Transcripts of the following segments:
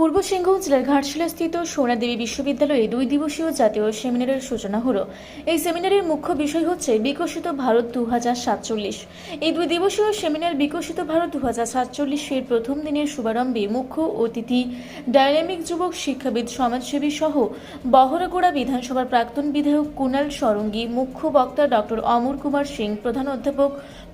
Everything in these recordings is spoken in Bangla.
পূর্ব সিংভূম জেলার ঘাটশিলাস্থিত সোনাদেবী বিশ্ববিদ্যালয়ে দুই দিবসীয় জাতীয় সেমিনারের সূচনা হলো। এই সেমিনারের মুখ্য বিষয় হচ্ছে বিকশিত ভারত দু সাতচল্লিশ। এই দুই দিবসীয় সেমিনার বিকশিত ভারত দু এর প্রথম দিনের শুভারম্ভে মুখ্য অতিথি ডায়নামিক যুবক, শিক্ষাবিদ, সমাজসেবী সহ বহরগোড়া বিধানসভার প্রাক্তন বিধায়ক কুনাল সরঙ্গী, মুখ্য বক্তা ডক্টর অমর কুমার সিং, প্রধান অধ্যাপক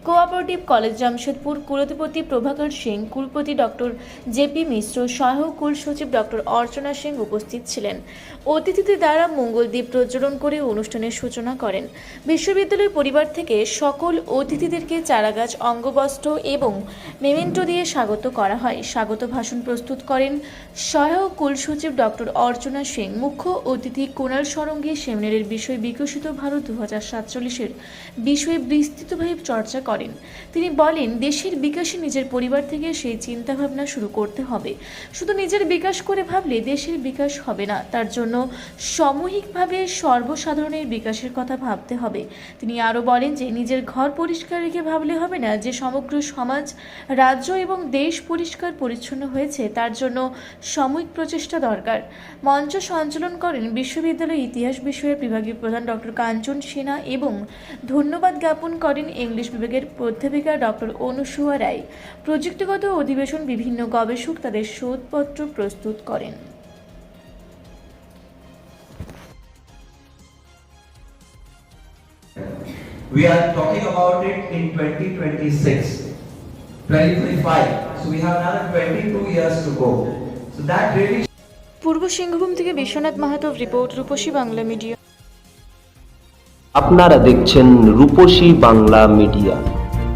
কোঅপারেটিভ কলেজ জামশেদপুর কুলপতি প্রভাকর সিং, কুলপতি ডক্টর জেপি মিশ্র সহায়ক কুল সচিব ডক্টর অর্চনা সিং উপস্থিত ছিলেন। অতিথিদের দ্বারা মঙ্গলদ্বীপ প্রজ্বলন করে অনুষ্ঠানের সূচনা করেন। বিশ্ববিদ্যালয় পরিবার থেকে সকল অতিথিদেরকে চারাগাছ, অঙ্গবস্ত্র এবং মেমেন্টো দিয়ে স্বাগত করা হয়। স্বাগত ভাষণ প্রস্তুত করেন সহায়ক কুল সচিব ডক্টর অর্চনা সিং, মুখ্য অতিথি কুণাল সরঙ্গী সেমিনারের বিষয় বিকশিত ভারত দু হাজার সাতচল্লিশের বিষয়ে বিস্তৃতভাবে চর্চা করেন। তিনি বলেন, দেশের বিকাশে নিজের পরিবার থেকে সেই চিন্তাভাবনা শুরু করতে হবে। শুধু নিজের বিকাশ করে ভাবলে দেশের বিকাশ হবে না, তার জন্য সামূহিকভাবে সর্বসাধারণের বিকাশের কথা ভাবতে হবে। তিনি আরও বলেন যে, নিজের ঘর পরিষ্কার রেখে ভাবলে হবে না, যে সমগ্র সমাজ, রাজ্য এবং দেশ পরিষ্কার পরিচ্ছন্ন হয়েছে, তার জন্য সাময়িক প্রচেষ্টা দরকার। মঞ্চ সঞ্চালন করেন বিশ্ববিদ্যালয় ইতিহাস বিষয়ের বিভাগীয় প্রধান ডক্টর কাঞ্চন সিনহা এবং ধন্যবাদ জ্ঞাপন করেন ইংলিশ বিভাগের অধ্যাপিকা ডক্টর অনুসুয়া রায়। প্রযুক্তিগত অধিবেশন বিভিন্ন গবেষক তাদের শোধপত্র প্রস্তুত করেন। We are talking about it in 2026, 2025. So we have another 22 years to go. So that really Purba Singhbhum থেকে বিশ্বনাথ মাহাতো রিপোর্ট রূপসী বাংলা মিডিয়া। আপনারা দেখছেন রূপসী Bangla media.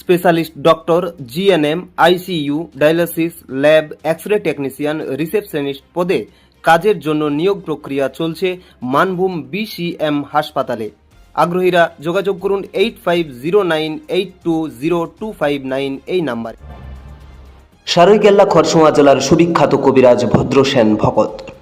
specialist doctor GNM ICU dialysis lab X ray technician, receptionist পদে কাজের জন্য নিয়োগ প্রক্রিয়া চলছে মানভূম বিসিএম হাসপাতালে। আগ্রহীরা যোগাযোগ করুন eight five zero nine eight two zero two five nine এই নাম্বারে। সারৈকেল্লা খরসোয়া জেলার সুবিখ্যাত কবিরাজ Bhadrasen Bhakat.